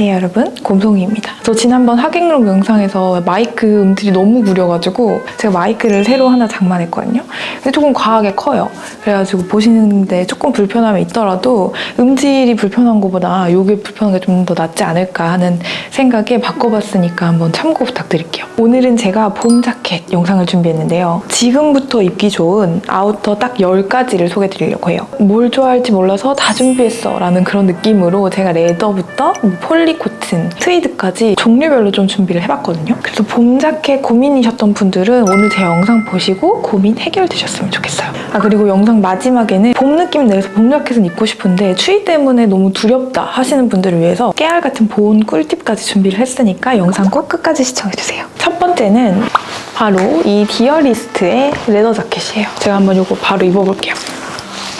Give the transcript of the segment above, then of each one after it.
안녕하세요 여러분. 곰송이입니다 저 지난번 하객룩 영상에서 마이크 음질이 너무 구려가지고 제가 마이크를 새로 하나 장만했거든요. 근데 조금 과하게 커요. 그래가지고 보시는데 조금 불편함이 있더라도 음질이 불편한 것보다 이게 불편한 게 좀 더 낫지 않을까 하는 생각에 바꿔봤으니까 한번 참고 부탁드릴게요. 오늘은 제가 봄 자켓 영상을 준비했는데요. 지금부터 입기 좋은 아우터 딱 10가지를 소개해드리려고 해요. 뭘 좋아할지 몰라서 다 준비했어 라는 그런 느낌으로 제가 레더부터 뭐 폴리코튼, 트위드 까지 종류별로 좀 준비를 해봤거든요. 그래서 봄 자켓 고민이셨던 분들은 오늘 제 영상 보시고 고민 해결되셨으면 좋겠어요. 아 그리고 영상 마지막에는 봄 느낌 내서 봄 자켓은 입고 싶은데 추위 때문에 너무 두렵다 하시는 분들을 위해서 깨알 같은 보온 꿀팁까지 준비를 했으니까 영상 꼭 끝까지 시청해주세요. 첫 번째는 바로 이 디어리스트의 레더 자켓이에요. 제가 한번 이거 바로 입어볼게요.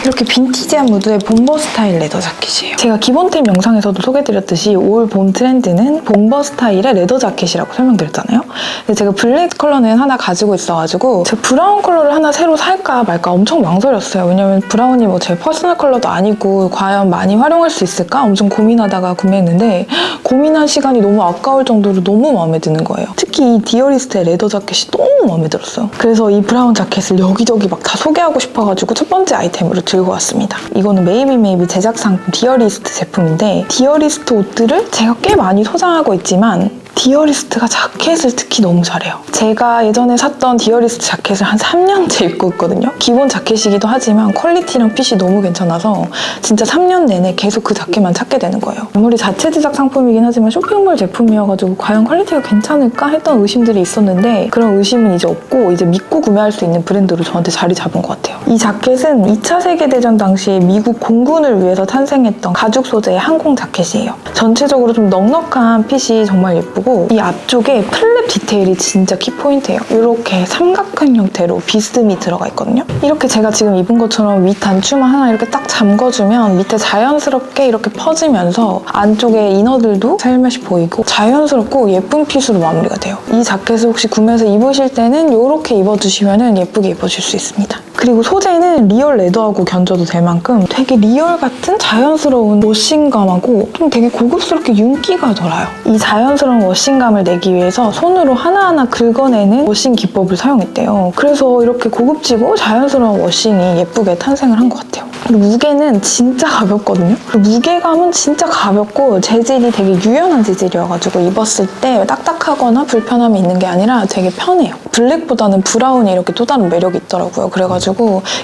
이렇게 빈티지한 무드의 bom버 스타일 레더 자켓이에요. 제가 기본템 영상에서도 소개드렸듯이 올 봄 트렌드는 bom버 스타일의 레더 자켓이라고 설명드렸잖아요. 근데 제가 블랙 컬러는 하나 가지고 있어가지고 제가 브라운 컬러를 하나 새로 살까 말까 엄청 망설였어요. 왜냐면 브라운이 뭐 제 퍼스널 컬러도 아니고 과연 많이 활용할 수 있을까 엄청 고민하다가 구매했는데 고민한 시간이 너무 아까울 정도로 너무 마음에 드는 거예요. 특히 이 디어리스트의 레더 자켓이 너무 마음에 들었어요. 그래서 이 브라운 자켓을 여기저기 막 다 소개하고 싶어가지고 첫 번째 아이템으로 들고 왔습니다. 이거는 메이비 메이비 제작 상품 디어리스트 제품인데 디어리스트 옷들을 제가 꽤 많이 소장하고 있지만 디어리스트가 자켓을 특히 너무 잘해요. 제가 예전에 샀던 디어리스트 자켓을 한 3년째 입고 있거든요. 기본 자켓이기도 하지만 퀄리티랑 핏이 너무 괜찮아서 진짜 3년 내내 계속 그 자켓만 찾게 되는 거예요. 아무리 자체 제작 상품이긴 하지만 쇼핑몰 제품이어가지고 과연 퀄리티가 괜찮을까 했던 의심들이 있었는데 그런 의심은 이제 없고 이제 믿고 구매할 수 있는 브랜드로 저한테 자리 잡은 것 같아요. 이 자켓은 2차 세계대전 당시에 미국 공군을 위해서 탄생했던 가죽 소재의 항공 자켓이에요. 전체적으로 좀 넉넉한 핏이 정말 예쁘고 이 앞쪽에 플랩 디테일이 진짜 키포인트예요. 이렇게 삼각형 형태로 비스듬히 들어가 있거든요. 이렇게 제가 지금 입은 것처럼 윗 단추만 하나 이렇게 딱 잠궈주면 밑에 자연스럽게 이렇게 퍼지면서 안쪽에 이너들도 살며시 보이고 자연스럽고 예쁜 핏으로 마무리가 돼요. 이 자켓을 혹시 구매해서 입으실 때는 이렇게 입어주시면 예쁘게 입어줄 수 있습니다. 그리고 소재는 리얼 레더하고 견줘도 될 만큼 되게 리얼 같은 자연스러운 워싱감하고 좀 되게 고급스럽게 윤기가 돌아요. 이 자연스러운 워싱감을 내기 위해서 손으로 하나하나 긁어내는 워싱 기법을 사용했대요. 그래서 이렇게 고급지고 자연스러운 워싱이 예쁘게 탄생을 한 것 같아요. 무게는 진짜 가볍거든요. 무게감은 진짜 가볍고 재질이 되게 유연한 재질이어가지고 입었을 때 딱딱하거나 불편함이 있는 게 아니라 되게 편해요. 블랙보다는 브라운이 이렇게 또 다른 매력이 있더라고요. 그래가지고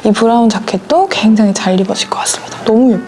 이 브라운 자켓도 굉장히 잘 입어질 것 같습니다. 너무 예뻐.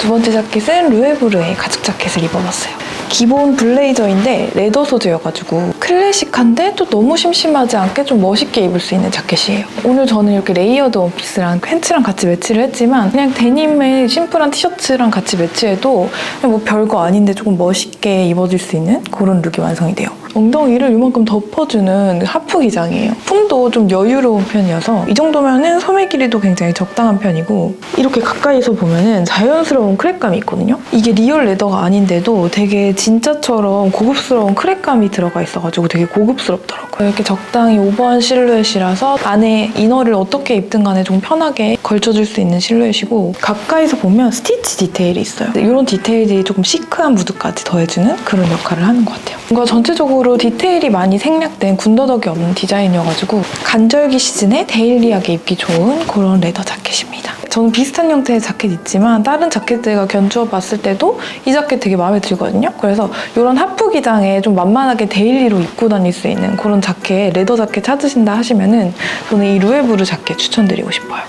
두 번째 자켓은 루에브르의 가죽 자켓을 입어봤어요. 기본 블레이저인데 레더 소재여가지고 클래식한데 또 너무 심심하지 않게 좀 멋있게 입을 수 있는 자켓이에요. 오늘 저는 이렇게 레이어드 원피스랑 팬츠랑 같이 매치를 했지만 그냥 데님의 심플한 티셔츠랑 같이 매치해도 뭐 별거 아닌데 조금 멋있게 입어줄 수 있는 그런 룩이 완성이 돼요. 엉덩이를 이만큼 덮어주는 하프 기장이에요. 품도 좀 여유로운 편이어서 이 정도면은 소매 길이도 굉장히 적당한 편이고 이렇게 가까이서 보면은 자연스러운 크랙감이 있거든요. 이게 리얼 레더가 아닌데도 되게 진짜처럼 고급스러운 크랙감이 들어가 있어가지고 되게 고급스럽더라고요. 이렇게 적당히 오버한 실루엣이라서 안에 이너를 어떻게 입든 간에 좀 편하게 걸쳐줄 수 있는 실루엣이고 가까이서 보면 스티치 디테일이 있어요. 이런 디테일이 조금 시크한 무드까지 더해주는 그런 역할을 하는 것 같아요. 뭔가 전체적으로 디테일이 많이 생략된 군더더기 없는 디자인이어가지고 간절기 시즌에 데일리하게 입기 좋은 그런 레더 자켓입니다. 저는 비슷한 형태의 자켓 있지만 다른 자켓들과 견주어 봤을 때도 이 자켓 되게 마음에 들거든요. 그래서 이런 하프 기장에 좀 만만하게 데일리로 입고 다닐 수 있는 그런 자켓, 레더 자켓 찾으신다 하시면은 저는 이 루에브르 자켓 추천드리고 싶어요.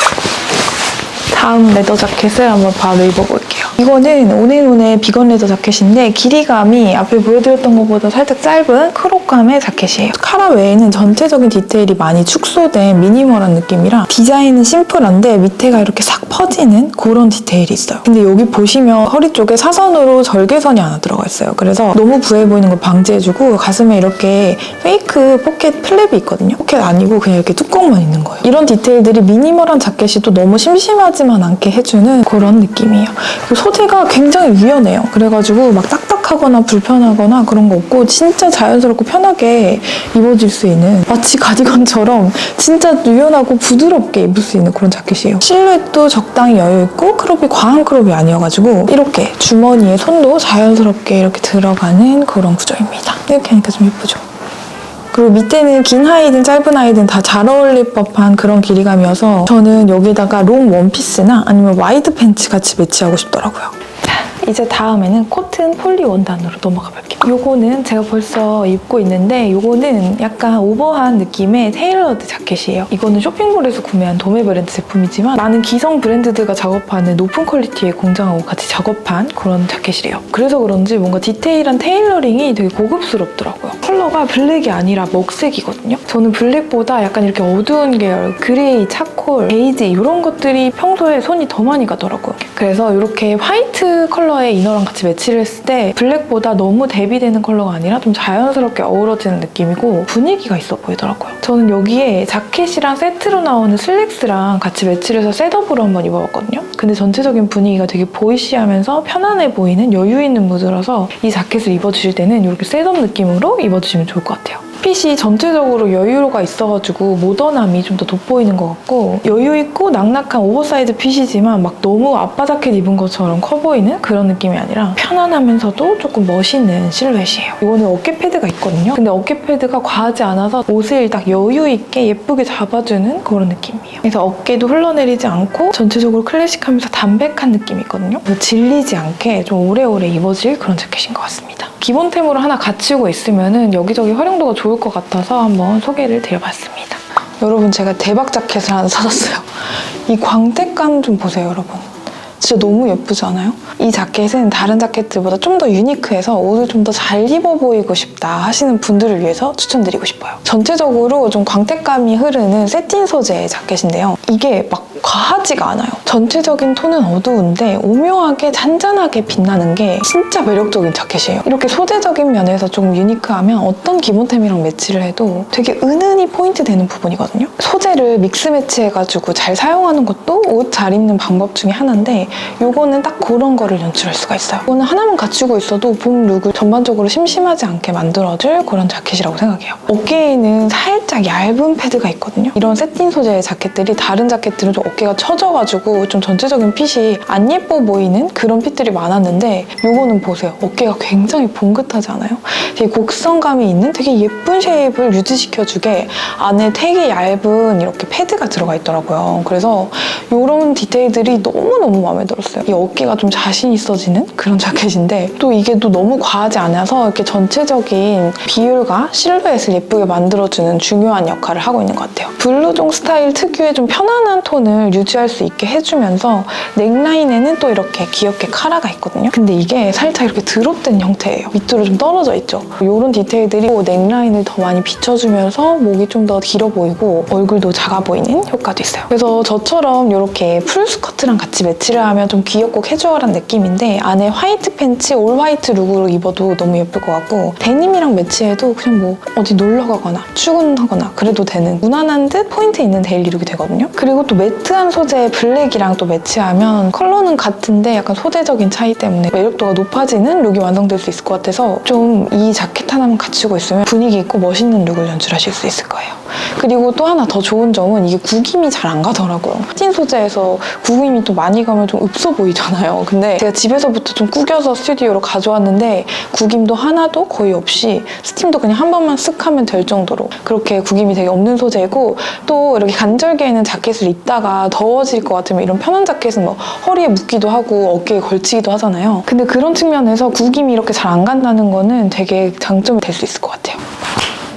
다음 레더 자켓을 한번 바로 입어볼게요. 이거는 온앤온의 비건 레더 자켓인데 길이감이 앞에 보여드렸던 것보다 살짝 짧은 크롭감의 자켓이에요. 카라 외에는 전체적인 디테일이 많이 축소된 미니멀한 느낌이라 디자인은 심플한데 밑에가 이렇게 싹 퍼지는 그런 디테일이 있어요. 근데 여기 보시면 허리 쪽에 사선으로 절개선이 하나 들어가 있어요. 그래서 너무 부해 보이는 걸 방지해주고 가슴에 이렇게 페이크 포켓 플랩이 있거든요. 포켓 아니고 그냥 이렇게 뚜껑만 있는 거예요. 이런 디테일들이 미니멀한 자켓이 또 너무 심심하지만 않게 해주는 그런 느낌이에요. 그리고 소재가 굉장히 유연해요. 그래가지고 막 딱딱하거나 불편하거나 그런 거 없고 진짜 자연스럽고 편하게 입어질 수 있는 마치 가디건처럼 진짜 유연하고 부드럽게 입을 수 있는 그런 자켓이에요. 실루엣도 적당히 여유 있고 크롭이 과한 크롭이 아니어가지고 이렇게 주머니에 손도 자연스럽게 이렇게 들어가는 그런 구조입니다. 이렇게 하니까 좀 예쁘죠? 그리고 밑에는 긴 하의든 짧은 하의든 다 잘 어울릴 법한 그런 길이감이어서 저는 여기다가 롱 원피스나 아니면 와이드 팬츠 같이 매치하고 싶더라고요. 자, 이제 다음에는 코튼 폴리 원단으로 넘어가 볼게요. 요거는 제가 벌써 입고 있는데 요거는 약간 오버한 느낌의 테일러드 자켓이에요. 이거는 쇼핑몰에서 구매한 도매 브랜드 제품이지만 많은 기성 브랜드들과 작업하는 높은 퀄리티의 공장하고 같이 작업한 그런 자켓이래요. 그래서 그런지 뭔가 디테일한 테일러링이 되게 고급스럽더라고요. 컬러가 블랙이 아니라 먹색이거든요. 저는 블랙보다 약간 이렇게 어두운 계열, 그레이, 차콜, 베이지 이런 것들이 평소에 손이 더 많이 가더라고요. 그래서 이렇게 화이트 컬러 의 이너랑 같이 매치를 했을 때 블랙보다 너무 대비되는 컬러가 아니라 좀 자연스럽게 어우러지는 느낌이고 분위기가 있어 보이더라고요. 저는 여기에 자켓이랑 세트로 나오는 슬랙스랑 같이 매치를 해서 셋업으로 한번 입어봤거든요. 근데 전체적인 분위기가 되게 보이시하면서 편안해 보이는 여유 있는 무드라서 이 자켓을 입어주실 때는 이렇게 셋업 느낌으로 입어주시면 좋을 것 같아요. 핏이 전체적으로 여유가 있어가지고 모던함이 좀 더 돋보이는 것 같고 여유 있고 낙낙한 오버사이즈 핏이지만 막 너무 아빠 자켓 입은 것처럼 커 보이는 그런 느낌이 아니라 편안하면서도 조금 멋있는 실루엣이에요. 이거는 어깨 패드가 있거든요. 근데 어깨 패드가 과하지 않아서 옷을 딱 여유 있게 예쁘게 잡아주는 그런 느낌이에요. 그래서 어깨도 흘러내리지 않고 전체적으로 클래식하면서 담백한 느낌이 있거든요. 질리지 않게 좀 오래오래 입어질 그런 자켓인 것 같습니다. 기본템으로 하나 갖추고 있으면 여기저기 활용도가 좋을 것 같아서 한번 소개를 드려봤습니다. 여러분 제가 대박 자켓을 하나 사줬어요. 이 광택감 좀 보세요 여러분. 진짜 너무 예쁘지 않아요? 이 자켓은 다른 자켓들보다 좀 더 유니크해서 옷을 좀 더 잘 입어 보이고 싶다 하시는 분들을 위해서 추천드리고 싶어요. 전체적으로 좀 광택감이 흐르는 세틴 소재의 자켓인데요. 이게 막 과하지가 않아요. 전체적인 톤은 어두운데 오묘하게 잔잔하게 빛나는 게 진짜 매력적인 자켓이에요. 이렇게 소재적인 면에서 조금 유니크하면 어떤 기본템이랑 매치를 해도 되게 은은히 포인트 되는 부분이거든요. 소재를 믹스 매치해가지고 잘 사용하는 것도 옷 잘 입는 방법 중에 하나인데 요거는 딱 그런 거를 연출할 수가 있어요. 이거는 하나만 갖추고 있어도 봄 룩을 전반적으로 심심하지 않게 만들어줄 그런 자켓이라고 생각해요. 어깨에는 살짝 얇은 패드가 있거든요. 이런 세틴 소재의 자켓들이 다른 자켓들은 좀 어깨가 처져가지고 좀 전체적인 핏이 안 예뻐 보이는 그런 핏들이 많았는데 요거는 보세요. 어깨가 굉장히 봉긋하지 않아요? 되게 곡선감이 있는 되게 예쁜 쉐입을 유지시켜주게 안에 되게 얇은 이렇게 패드가 들어가 있더라고요. 그래서 이런 디테일들이 너무너무 마음에 들었어요. 이 어깨가 좀 자신 있어지는 그런 자켓인데 또 이게 또 너무 과하지 않아서 이렇게 전체적인 비율과 실루엣을 예쁘게 만들어주는 중요한 역할을 하고 있는 것 같아요. 블루종 스타일 특유의 좀 편안한 톤을 유지할 수 있게 해주면서 넥라인에는 또 이렇게 귀엽게 카라가 있거든요. 근데 이게 살짝 이렇게 드롭된 형태예요. 밑으로 좀 떨어져 있죠. 이런 디테일들이 넥라인을 더 많이 비춰주면서 목이 좀 더 길어 보이고 얼굴도 작아 보이는 효과도 있어요. 그래서 저처럼 이렇게 풀 스커트랑 같이 매치를 하면 좀 귀엽고 캐주얼한 느낌인데 안에 화이트 팬츠, 올 화이트 룩으로 입어도 너무 예쁠 것 같고 데님이랑 매치해도 그냥 뭐 어디 놀러 가거나 출근하거나 그래도 되는 무난한 듯 포인트 있는 데일리 룩이 되거든요. 그리고 또 매트한 소재의 블랙이랑 또 매치하면 컬러는 같은데 약간 소재적인 차이 때문에 매력도가 높아지는 룩이 완성될 수 있을 것 같아서 좀 이 자켓 하나만 갖추고 있으면 분위기 있고 멋있는 룩을 연출하실 수 있을 거예요. 그리고 또 하나 더 좋은 점은 이게 구김이 잘 안 가더라고요. 틴 소재에서 구김이 또 많이 가면 좀 없어 보이잖아요. 근데 제가 집에서부터 좀 구겨서 스튜디오로 가져왔는데 구김도 하나도 거의 없이 스팀도 그냥 한 번만 쓱 하면 될 정도로 그렇게 구김이 되게 없는 소재고 또 이렇게 간절기에 있는 자켓을 입다가 더워질 것 같으면 이런 편한 자켓은 뭐 허리에 묶기도 하고 어깨에 걸치기도 하잖아요. 근데 그런 측면에서 구김이 이렇게 잘 안 간다는 거는 되게 장점이 될 수 있을 것 같아요.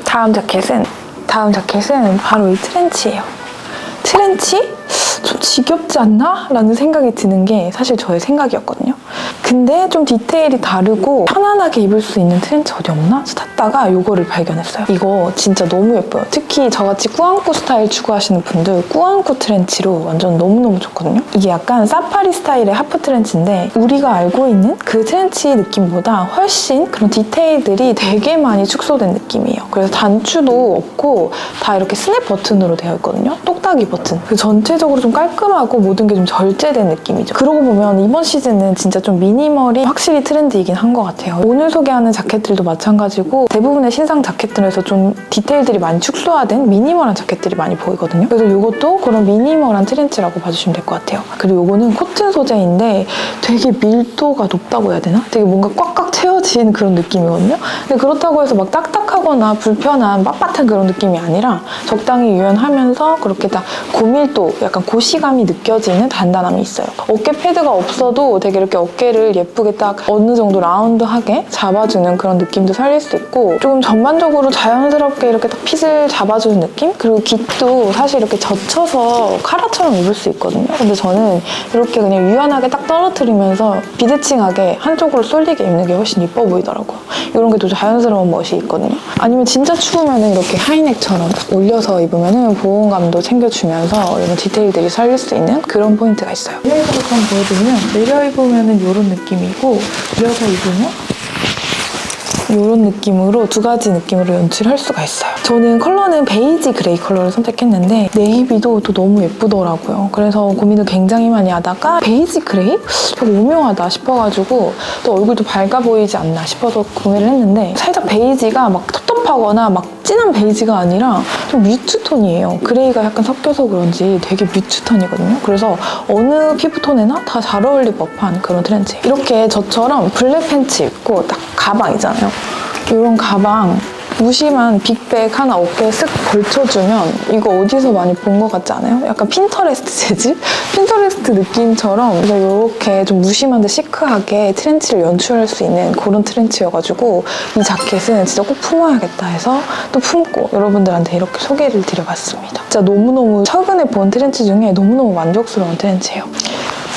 다음 자켓은 다음 자켓은 바로 이 트렌치예요. 트렌치? 좀 지겹지 않나? 라는 생각이 드는 게 사실 저의 생각이었거든요. 근데 좀 디테일이 다르고 편안하게 입을 수 있는 트렌치 어디 없나? 찾다가 이거를 발견했어요. 이거 진짜 너무 예뻐요. 특히 저같이 꾸안꾸 스타일 추구하시는 분들 꾸안꾸 트렌치로 완전 너무너무 좋거든요. 이게 약간 사파리 스타일의 하프 트렌치인데 우리가 알고 있는 그 트렌치 느낌보다 훨씬 그런 디테일들이 되게 많이 축소된 느낌이에요. 그래서 단추도 없고 다 이렇게 스냅 버튼으로 되어 있거든요. 똑딱이 버튼. 그 전체적으로 좀좀 깔끔하고 모든 게 좀 절제된 느낌이죠. 그러고 보면 이번 시즌은 진짜 좀 미니멀이 확실히 트렌드이긴 한 것 같아요. 오늘 소개하는 자켓들도 마찬가지고 대부분의 신상 자켓들에서 좀 디테일들이 많이 축소화된 미니멀한 자켓들이 많이 보이거든요. 그래서 이것도 그런 미니멀한 트렌치라고 봐주시면 될 것 같아요. 그리고 이거는 코튼 소재인데 되게 밀도가 높다고 해야 되나? 되게 뭔가 꽉꽉 채워진 그런 느낌이거든요. 근데 그렇다고 해서 막 딱딱하거나 불편한 빳빳한 그런 느낌이 아니라 적당히 유연하면서 그렇게 딱 고밀도, 약간 고 시감이 느껴지는 단단함이 있어요. 어깨 패드가 없어도 되게 이렇게 어깨를 예쁘게 딱 어느 정도 라운드하게 잡아주는 그런 느낌도 살릴 수 있고 조금 전반적으로 자연스럽게 이렇게 딱 핏을 잡아주는 느낌? 그리고 깃도 사실 이렇게 젖혀서 카라처럼 입을 수 있거든요. 근데 저는 이렇게 그냥 유연하게 딱 떨어뜨리면서 비대칭하게 한쪽으로 쏠리게 입는 게 훨씬 이뻐 보이더라고요. 이런 게 또 자연스러운 멋이 있거든요. 아니면 진짜 추우면 이렇게 하이넥처럼 딱 올려서 입으면 보온감도 챙겨주면서 이런 디테일들이 살릴 수 있는 그런 포인트가 있어요. 내려 입어서 한번 보여드리면 내려 입으면 이런 느낌이고 들여서 입으면 이런 느낌으로 두 가지 느낌으로 연출할 수가 있어요. 저는 컬러는 베이지 그레이 컬러를 선택했는데 네이비도 또 너무 예쁘더라고요. 그래서 고민을 굉장히 많이 하다가 베이지 그레이? 되게 오묘하다 싶어가지고 또 얼굴도 밝아 보이지 않나 싶어서 구매를 했는데 살짝 베이지가 막 텁텁하거나 막 진한 베이지가 아니라 좀 뮤트 톤이에요. 그레이가 약간 섞여서 그런지 되게 뮤트 톤이거든요. 그래서 어느 피부톤에나 다 잘 어울릴 법한 그런 트렌치예요. 이렇게 저처럼 블랙 팬츠 입고 딱 가방 있잖아요. 이런 가방 무심한 빅백 하나 어깨에 쓱 걸쳐주면 이거 어디서 많이 본 것 같지 않아요? 약간 핀터레스트 재질? 핀터레스트 느낌처럼 이렇게 좀 무심한데 시크하게 트렌치를 연출할 수 있는 그런 트렌치여가지고 이 자켓은 진짜 꼭 품어야겠다 해서 또 품고 여러분들한테 이렇게 소개를 드려봤습니다. 진짜 너무너무 최근에 본 트렌치 중에 너무너무 만족스러운 트렌치예요.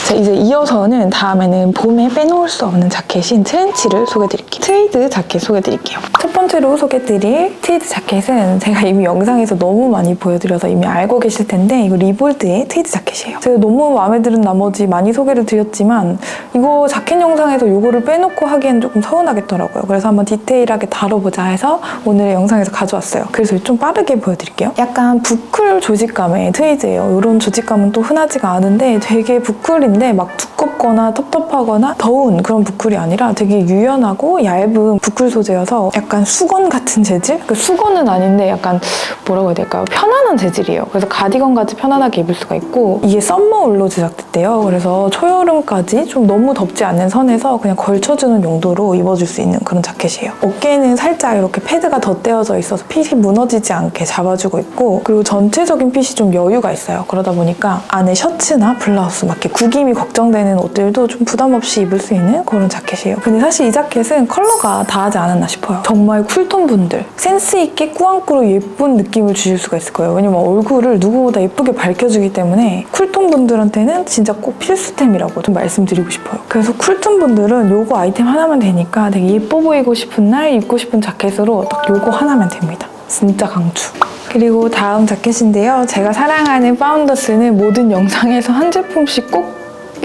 자, 이제 이어서는 다음에는 봄에 빼놓을 수 없는 자켓인 트렌치를 소개드릴게요. 트웨이드 자켓 소개드릴게요. 첫 번째로 소개드릴 트웨이드 자켓은 제가 이미 영상에서 너무 많이 보여드려서 이미 알고 계실 텐데 이거 리볼드의 트웨이드 자켓이에요. 제가 너무 마음에 드는 나머지 많이 소개를 드렸지만 이거 자켓 영상에서 이거를 빼놓고 하기엔 조금 서운하겠더라고요. 그래서 한번 디테일하게 다뤄보자 해서 오늘 영상에서 가져왔어요. 그래서 좀 빠르게 보여드릴게요. 약간 부클 조직감의 트웨이드예요. 이런 조직감은 또 흔하지가 않은데 되게 부클인 데 막 두껍거나 텁텁하거나 더운 그런 부클이 아니라 되게 유연하고 얇은 부클 소재여서 약간 수건 같은 재질? 그 수건은 아닌데 약간 뭐라고 해야 될까요? 편안한 재질이에요. 그래서 가디건 같이 편안하게 입을 수가 있고 이게 썸머 울로 제작됐대요. 그래서 초여름까지 좀 너무 덥지 않은 선에서 그냥 걸쳐주는 용도로 입어줄 수 있는 그런 자켓이에요. 어깨는 살짝 이렇게 패드가 덧대어져 있어서 핏이 무너지지 않게 잡아주고 있고 그리고 전체적인 핏이 좀 여유가 있어요. 그러다 보니까 안에 셔츠나 블라우스 막 이렇게 구김 이 걱정되는 옷들도 좀 부담 없이 입을 수 있는 그런 자켓이에요. 근데 사실 이 자켓은 컬러가 다하지 않았나 싶어요. 정말 쿨톤 분들 센스 있게 꾸안꾸로 예쁜 느낌을 주실 수가 있을 거예요. 왜냐면 얼굴을 누구보다 예쁘게 밝혀주기 때문에 쿨톤 분들한테는 진짜 꼭 필수템이라고 좀 말씀드리고 싶어요. 그래서 쿨톤 분들은 요거 아이템 하나면 되니까 되게 예뻐 보이고 싶은 날 입고 싶은 자켓으로 딱 요거 하나면 됩니다. 진짜 강추. 그리고 다음 자켓인데요. 제가 사랑하는 파운더스는 모든 영상에서 한 제품씩 꼭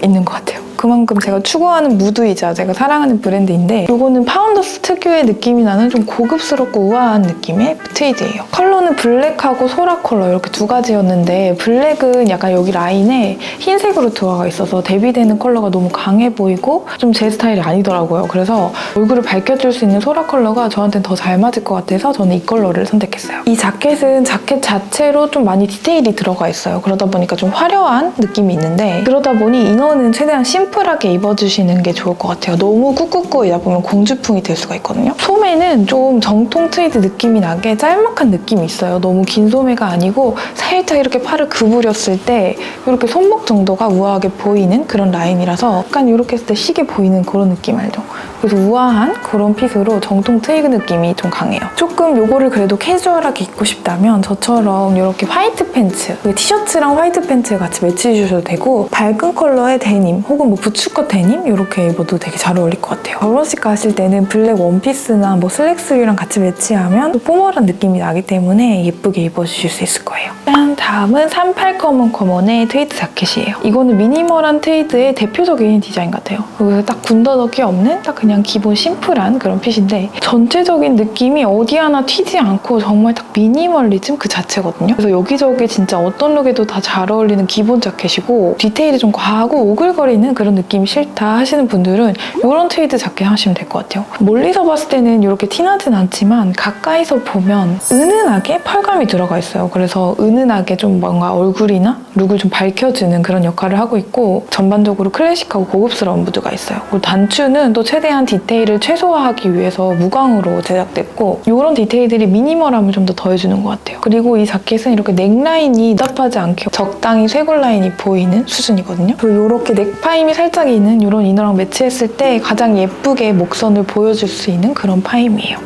있는 것 같아요. 그만큼 제가 추구하는 무드이자 제가 사랑하는 브랜드인데 이거는 파운더스 특유의 느낌이 나는 좀 고급스럽고 우아한 느낌의 트웨이드예요. 컬러는 블랙하고 소라 컬러 이렇게 두 가지였는데 블랙은 약간 여기 라인에 흰색으로 들어가 있어서 대비되는 컬러가 너무 강해 보이고 좀 제 스타일이 아니더라고요. 그래서 얼굴을 밝혀줄 수 있는 소라 컬러가 저한테는 더 잘 맞을 것 같아서 저는 이 컬러를 선택했어요. 이 자켓은 자켓 자체로 좀 많이 디테일이 들어가 있어요. 그러다 보니까 좀 화려한 느낌이 있는데 그러다 보니 이너는 최대한 심플 하게 입어주시는 게 좋을 것 같아요. 너무 꾹꾹꾹이다 보면 공주풍이 될 수가 있거든요. 소매는 좀 정통 트위드 느낌이 나게 짤막한 느낌이 있어요. 너무 긴 소매가 아니고 살짝 이렇게 팔을 구부렸을 때 이렇게 손목 정도가 우아하게 보이는 그런 라인이라서 약간 이렇게 했을 때 시계 보이는 그런 느낌 알죠? 그래서 우아한 그런 핏으로 정통 트위드 느낌이 좀 강해요. 조금 요거를 그래도 캐주얼하게 입고 싶다면 저처럼 이렇게 화이트 팬츠, 티셔츠랑 화이트 팬츠 같이 매치해 주셔도 되고 밝은 컬러의 데님 혹은 뭐 부츠컷 데님 이렇게 입어도 되게 잘 어울릴 것 같아요. 결혼식 가실 때는 블랙 원피스나 뭐 슬랙스랑 같이 매치하면 또 포멀한 느낌이 나기 때문에 예쁘게 입어주실 수 있을 거예요. 짠! 다음은 38 커먼 커먼의 트위드 자켓이에요. 이거는 미니멀한 트위드의 대표적인 디자인 같아요. 여기서 딱 군더더기 없는 딱 그냥 기본 심플한 그런 핏인데 전체적인 느낌이 어디 하나 튀지 않고 정말 딱 미니멀리즘 그 자체거든요. 그래서 여기저기 진짜 어떤 룩에도 다 잘 어울리는 기본 자켓이고 디테일이 좀 과하고 오글거리는 그런 느낌이 싫다 하시는 분들은 이런 트위드 자켓 하시면 될 것 같아요. 멀리서 봤을 때는 이렇게 티나진 않지만 가까이서 보면 은은하게 펄감이 들어가 있어요. 그래서 은은하게 좀 뭔가 얼굴이나 룩을 좀 밝혀주는 그런 역할을 하고 있고 전반적으로 클래식하고 고급스러운 무드가 있어요. 그리고 단추는 또 최대한 디테일을 최소화하기 위해서 무광으로 제작됐고 이런 디테일들이 미니멀함을 좀 더 더해주는 것 같아요. 그리고 이 자켓은 이렇게 넥라인이 답하지 않게 적당히 쇄골 라인이 보이는 수준이거든요. 그리고 이렇게 넥파임이 살짝 있는 이런 이너랑 매치했을 때 가장 예쁘게 목선을 보여줄 수 있는 그런 파임이에요.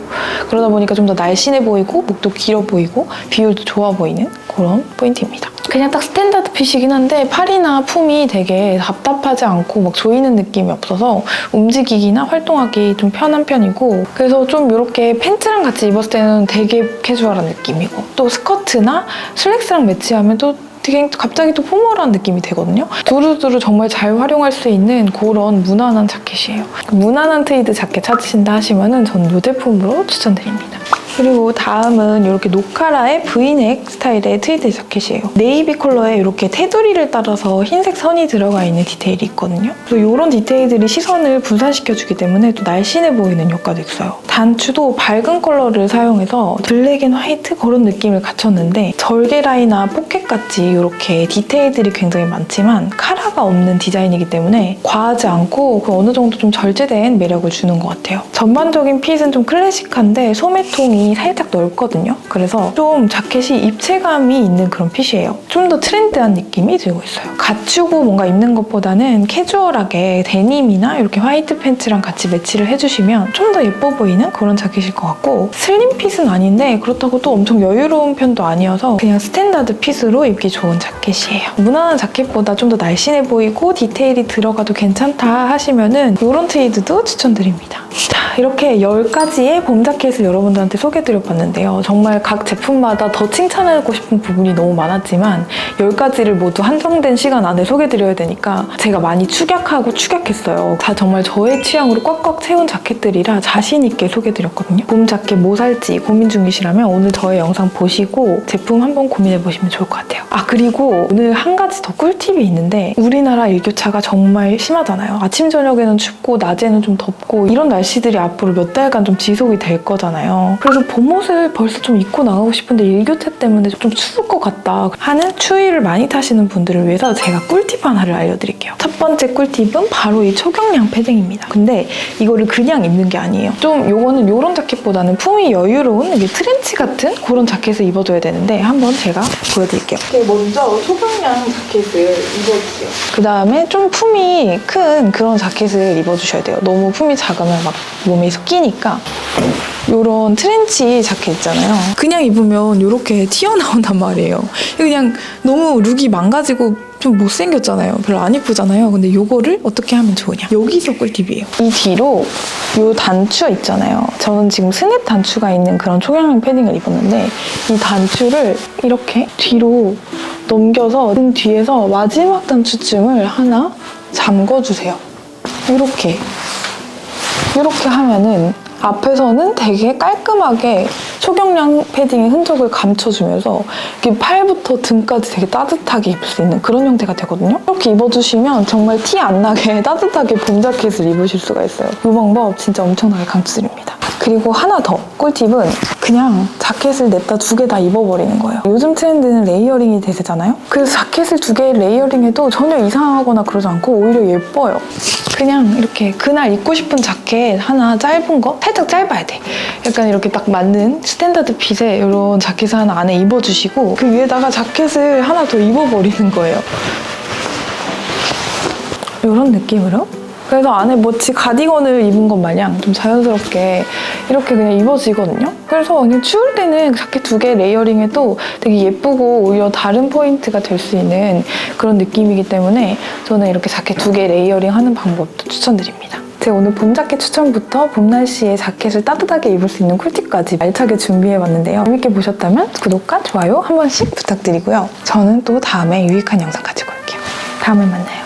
그러다 보니까 좀 더 날씬해 보이고 목도 길어 보이고 비율도 좋아 보이는 그런 포인트입니다. 그냥 딱 스탠다드 핏이긴 한데 팔이나 품이 되게 답답하지 않고 막 조이는 느낌이 없어서 움직이기나 활동하기 좀 편한 편이고 그래서 좀 이렇게 팬츠랑 같이 입었을 때는 되게 캐주얼한 느낌이고 또 스커트나 슬랙스랑 매치하면 또 되게 갑자기 또 포멀한 느낌이 되거든요. 두루두루 정말 잘 활용할 수 있는 그런 무난한 자켓이에요. 무난한 트위드 자켓 찾으신다 하시면은 저는 이 제품으로 추천드립니다. 그리고 다음은 이렇게 노카라의 브이넥 스타일의 트위드 자켓이에요. 네이비 컬러에 이렇게 테두리를 따라서 흰색 선이 들어가 있는 디테일이 있거든요. 그래서 이런 디테일들이 시선을 분산시켜주기 때문에 또 날씬해 보이는 효과도 있어요. 단추도 밝은 컬러를 사용해서 블랙 앤 화이트 그런 느낌을 갖췄는데 절개 라인이나 포켓같이 이렇게 디테일들이 굉장히 많지만 카라가 없는 디자인이기 때문에 과하지 않고 그 어느 정도 좀 절제된 매력을 주는 것 같아요. 전반적인 핏은 좀 클래식한데 소매통이 살짝 넓거든요. 그래서 좀 자켓이 입체감이 있는 그런 핏이에요. 좀 더 트렌드한 느낌이 들고 있어요. 갖추고 뭔가 입는 것보다는 캐주얼하게 데님이나 이렇게 화이트 팬츠랑 같이 매치를 해주시면 좀 더 예뻐 보이는 그런 자켓일 것 같고 슬림 핏은 아닌데 그렇다고 또 엄청 여유로운 편도 아니어서 그냥 스탠다드 핏으로 입기 좋은 자켓이에요. 무난한 자켓보다 좀 더 날씬해 보이고 디테일이 들어가도 괜찮다 하시면은 이런 트위드도 추천드립니다. 자, 이렇게 10가지의 봄 자켓을 여러분들한테 소개 해드려봤는데요. 정말 각 제품마다 더 칭찬하고 싶은 부분이 너무 많았지만 10가지를 모두 한정된 시간 안에 소개해드려야 되니까 제가 많이 축약하고 축약했어요. 다 정말 저의 취향으로 꽉꽉 채운 자켓들이라 자신 있게 소개해드렸거든요. 봄 자켓 뭐 살지 고민 중이시라면 오늘 저의 영상 보시고 제품 한번 고민해보시면 좋을 것 같아요. 아, 그리고 오늘 한 가지 더 꿀팁이 있는데 우리나라 일교차가 정말 심하잖아요. 아침, 저녁에는 춥고 낮에는 좀 덥고 이런 날씨들이 앞으로 몇 달간 좀 지속이 될 거잖아요. 그래서 봄옷을 벌써 좀 입고 나가고 싶은데 일교차 때문에 좀 추울 것 같다 하는 추위를 많이 타시는 분들을 위해서 제가 꿀팁 하나를 알려드릴게요. 첫 번째 꿀팁은 바로 이 초경량 패딩입니다. 근데 이거를 그냥 입는 게 아니에요. 좀 요거는 요런 자켓보다는 품이 여유로운 이게 트렌치 같은 그런 자켓을 입어줘야 되는데 한번 제가 보여드릴게요. 먼저 초경량 자켓을 입어주세요. 그 다음에 좀 품이 큰 그런 자켓을 입어주셔야 돼요. 너무 품이 작으면 막 몸에 끼니까 이런 트렌치 자켓 있잖아요. 그냥 입으면 이렇게 튀어나온단 말이에요. 그냥 너무 룩이 망가지고 좀 못생겼잖아요. 별로 안 이쁘잖아요. 근데 이거를 어떻게 하면 좋으냐. 여기서 꿀팁이에요. 이 뒤로 이 단추 있잖아요. 저는 지금 스냅 단추가 있는 그런 초경량 패딩을 입었는데 이 단추를 이렇게 뒤로 넘겨서 등 뒤에서 마지막 단추쯤을 하나 잠궈주세요. 이렇게. 이렇게 하면은 앞에서는 되게 깔끔하게 초경량 패딩의 흔적을 감춰주면서 팔부터 등까지 되게 따뜻하게 입을 수 있는 그런 형태가 되거든요. 이렇게 입어주시면 정말 티 안 나게 따뜻하게 봄 자켓을 입으실 수가 있어요. 이 방법 진짜 엄청나게 강추드립니다. 그리고 하나 더 꿀팁은 그냥 자켓을 냈다 두 개 다 입어버리는 거예요. 요즘 트렌드는 레이어링이 대세잖아요. 그래서 자켓을 두 개 레이어링해도 전혀 이상하거나 그러지 않고 오히려 예뻐요. 그냥 이렇게 그날 입고 싶은 자켓 하나 짧은 거 살짝 짧아야 돼. 약간 이렇게 딱 맞는 스탠다드 핏의 이런 자켓을 하나 안에 입어주시고 그 위에다가 자켓을 하나 더 입어버리는 거예요. 이런 느낌으로 그래서 안에 뭐지 가디건을 입은 것 마냥 좀 자연스럽게 이렇게 그냥 입어지거든요. 그래서 그냥 추울 때는 자켓 두 개 레이어링해도 되게 예쁘고 오히려 다른 포인트가 될 수 있는 그런 느낌이기 때문에 저는 이렇게 자켓 두 개 레이어링 하는 방법도 추천드립니다. 제가 오늘 봄 자켓 추천부터 봄 날씨에 자켓을 따뜻하게 입을 수 있는 꿀팁까지 알차게 준비해봤는데요. 재밌게 보셨다면 구독과 좋아요 한 번씩 부탁드리고요. 저는 또 다음에 유익한 영상 가지고 올게요. 다음에 만나요.